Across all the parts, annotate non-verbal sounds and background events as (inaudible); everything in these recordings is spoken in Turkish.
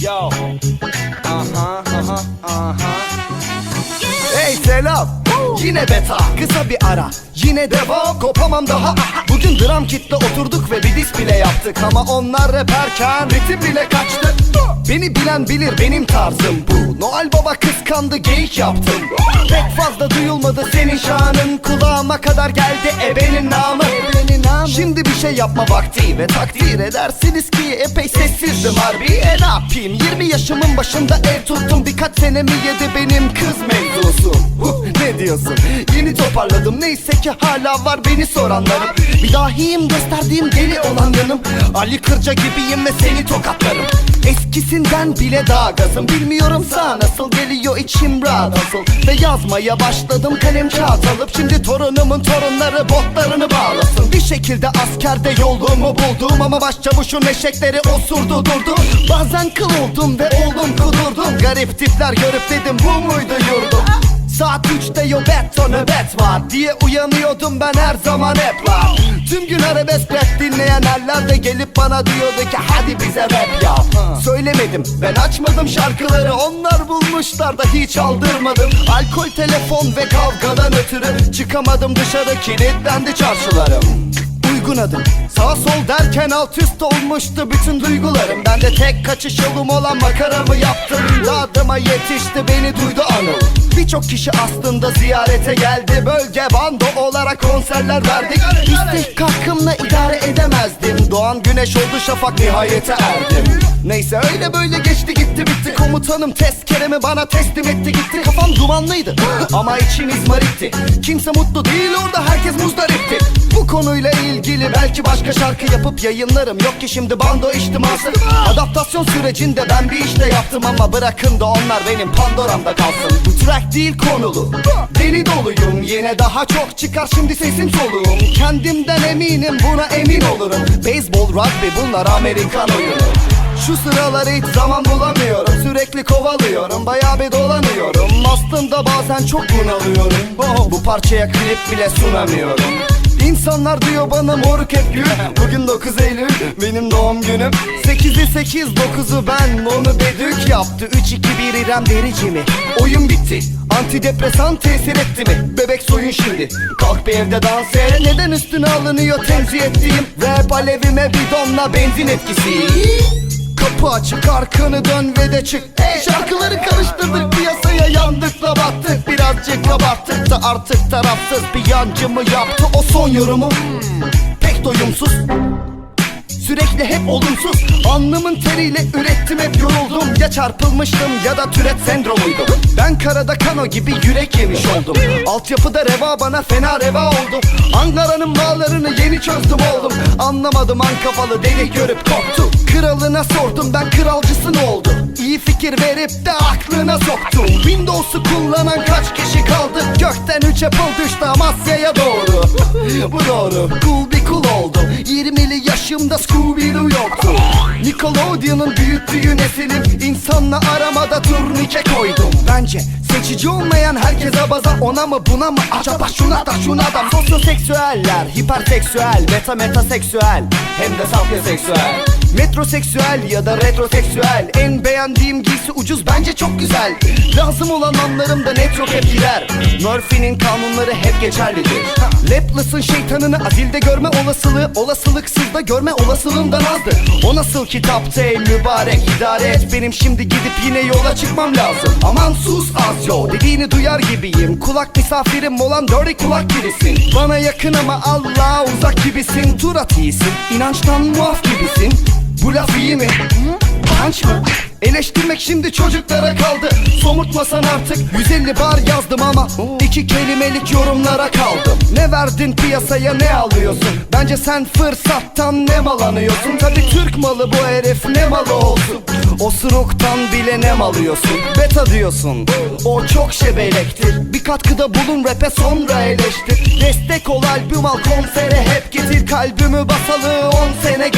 Yo. Aha, aha, aha. Hey selam. Yine beta. Kısa bir ara. Yine devam Kopamam daha. Bugün dram kitle oturduk ve bir dis bile yaptık. Ama onlar raperken ritim bile kaçtı. Beni bilen bilir benim tarzım bu. Noel Baba kıskandı geyik yaptım. Pek fazla duyulmadı senin şanın. Kulağıma kadar geldi ebenin yapma vakti ve takdir edersiniz ki epey sessizdim harbi. E ne yapayım? 20 yaşımın başında ev tuttum. Birkaç senemi yedi benim kız mevzusu? Ne diyorsun? Yeni toparladım. Neyse ki hala var beni soranlarım Bir dahiyim gösterdiğim deli olan yanım. Ali Kırca gibiyim ve seni tokatlarım Eskisinden bile daha gazım. Bilmiyorum sağ nasıl geliyor içim rahat asıl Ve yazmaya başladım kalem kağıt alıp Şimdi torunumun torunları botlarını bağlasın. Bir şekilde askerde yolumu buldum Ama başçavuşun eşekleri osurdu durdu. Bazen kıl oldum ve oldum kudurdum. Garip tipler görüp dedim bu muydu yurdum Saat 3'te yo bet nöbet var Diye uyanıyordum ben her zaman hep var. Tüm gün arabesk rap dinleyen eller de gelip bana diyordu ki hadi bize rap yap. Söylemedim ben açmadım şarkıları. Onlar bulmuşlar da hiç aldırmadım. Alkol telefon ve kavgadan ötürü çıkamadım dışarı. Kilitlendi çarşılarım. Uygun adım Sağ sol derken alt üst olmuştu bütün duygularım. Ben de tek kaçış yolum olan makaramı yaptım. İmdadıma yetişti beni duydu anıl Birçok kişi aslında ziyarete geldi. Bölge bando olarak konserler verdik. İstihkakımla idare edemezdim. Doğan güneş oldu şafak nihayete erdim. Neyse öyle böyle geçti gitti bitti. Komutanım tezkeremi bana teslim etti gitti. Kafam dumanlıydı (laughs) ama içim izmaritti Kimse mutlu değil orada herkes muzdaripti. Bu konuyla ilgili belki başka şarkı yapıp yayınlarım. Yok ki şimdi bando içtiması Adaptasyon sürecinde ben bir işte yaptım Ama bırakın da onlar benim Pandora'mda kalsın. Bu track değil konulu. Deli doluyum. Yine daha çok çıkar şimdi sesim soluğum. Kendimden eminim buna emin olurum. Beyzbol, rugby bunlar Amerikan oyunu. Şu sıralar hiç zaman bulamıyorum. Sürekli kovalıyorum bayağı bir dolanıyorum. Aslında bazen çok bunalıyorum. Bu parçaya klip bile sunamıyorum İnsanlar diyor bana moruk hep gül. Bugün 9 Eylül benim doğum günüm. 8'i 8 9'u ben onu bedük yaptı. 3 2 1 İrem Derici mi? Oyun bitti. Antidepresan tesir etti mi? Bebek soyun şimdi. Kalk bir evde dans et. Neden üstüne alınıyor tenzih ettiğim? Rap alevime bidonla benzin etkisi Kapı açık arkanı dön ve de çık. Hey! Şarkıları karıştırdık piyasaya yandık da battık. Birazcık abarttık da artık tarafsız. Bir yancımı yaptı o son yorumum. Pek doyumsuz Sürekli hep olumsuz. Alnımın teriyle ürettim hep yoruldum. Ya çarpılmıştım ya da türet sendromuydum. Ben karada kano gibi yürek yemiş oldum. Altyapıda reva bana fena reva oldu. Ankara'nın bağlarını yeni çözdüm oldum. Anlamadım an kafalı deli görüp korktu Kralına sordum ben kralcısı ne oldu İyi fikir verip de aklına soktum Windows'u kullanan kaç kişi kaldı? Gökten üç apple düştü Amasya'ya doğru. Bu doğru. Cool bir kul oldum 20'li yaşımda Scooby-Doo yoktu. Nickelodeon'un büyüttüğü nesilim? İnsanla aramada turnike koydum. Bence seçici olmayan herkese baza Ona mı buna mı? Acaba şuna da şuna da. Sosyoseksüeller, hiperseksüel, meta metaseksüel. Hem de sapyoseksüel Metroseksüel ya da retroseksüel. En beğendiğim giysi ucuz bence çok güzel. Lazım olan anlarımda netro hep gider. Murphy'nin kanunları hep geçerlidir. Lapless'ın şeytanını adilde görme olasılığı Olasılıksız da görme olasılığından azdır. O nasıl kitapta ey mübarek idare et Benim. Şimdi gidip yine yola çıkmam lazım. Aman sus az yo dediğini duyar gibiyim. Kulak misafirim olan dirty kulak birisin Bana yakın ama Allah'a uzak gibisin. Turat iyisin inançtan muaf gibisin bu laf iyi mi? Punch mı? Eleştirmek şimdi çocuklara kaldı Somurtmasan artık 150 bar yazdım ama iki kelimelik yorumlara kaldım Ne verdin piyasaya ne alıyorsun? Bence sen fırsattan ne malanıyorsun? Tabi Türk malı bu herif ne malı olsun? O suruktan bile ne alıyorsun? Beta diyorsun O çok şebelektir Bir katkıda bulun rap'e sonra eleştir Destek ol albüm al konsere hep getir Kalbimi basalı 10 sene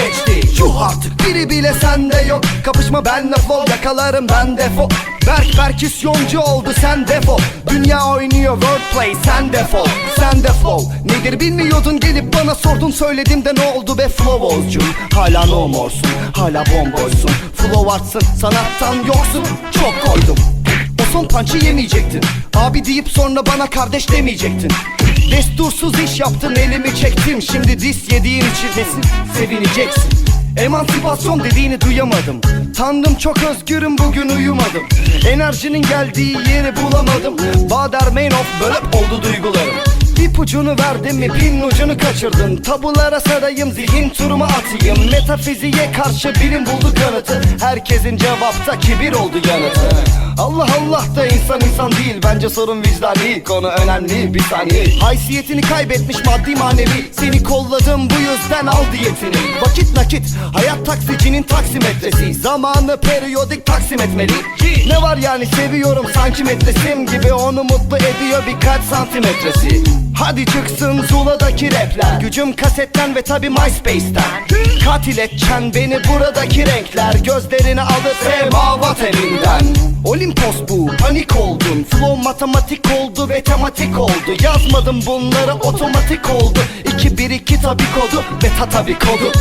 Yuh artık biri bile sende yok. Kapışma benle flow yakalarım ben defo Berk Berkisyoncu oldu sen defol. Dünya oynuyor wordplay sen defol. Sen defol. Nedir bilmiyordun gelip bana sordun. Söyledim de ne oldu be Flowozcum? Hala no more'sun hala bomboşsun Flow artsın sanattan yoksun. Çok koydum. O son punch'ı yemeyecektin. Abi deyip sonra bana kardeş demeyecektin. Destursuz iş yaptın elimi çektim. Şimdi dis yediğin için desin sevineceksin Emansipasyon dediğini duyamadım. Tanrım çok özgürüm bugün uyumadım. Enerjinin geldiği yeri bulamadım. Bader main of bölüp oldu duygularım İpucunu verdim mi pin ucunu kaçırdın Tabulara sarayım zihin turuma atayım. Metafiziğe karşı bilim buldu kanıtı. Herkesin cevapta kibir oldu yanıtı. Allah Allah da insan insan değil. Bence sorun vicdani konu önemli bir saniye. Haysiyetini kaybetmiş maddi manevi. Seni kolladım bu yüzden al diyetini. Vakit nakit hayat taksicinin taksimetresi. Zamanı periyodik taksim etmeli. Ne var yani seviyorum sanki metresim gibi. Onu mutlu ediyor birkaç santimetresi Hadi çıksın Zula'daki rapler. Gücüm kasetten ve tabi MySpace'ten. Katil edeceksin beni buradaki renkler. Gözlerini alıp semavat elinden Olimpos bu panik oldun. Flow matematik oldu ve tematik oldu. Yazmadım bunları otomatik oldu. 2 1 2 tabi kodu ve ta tabi kodu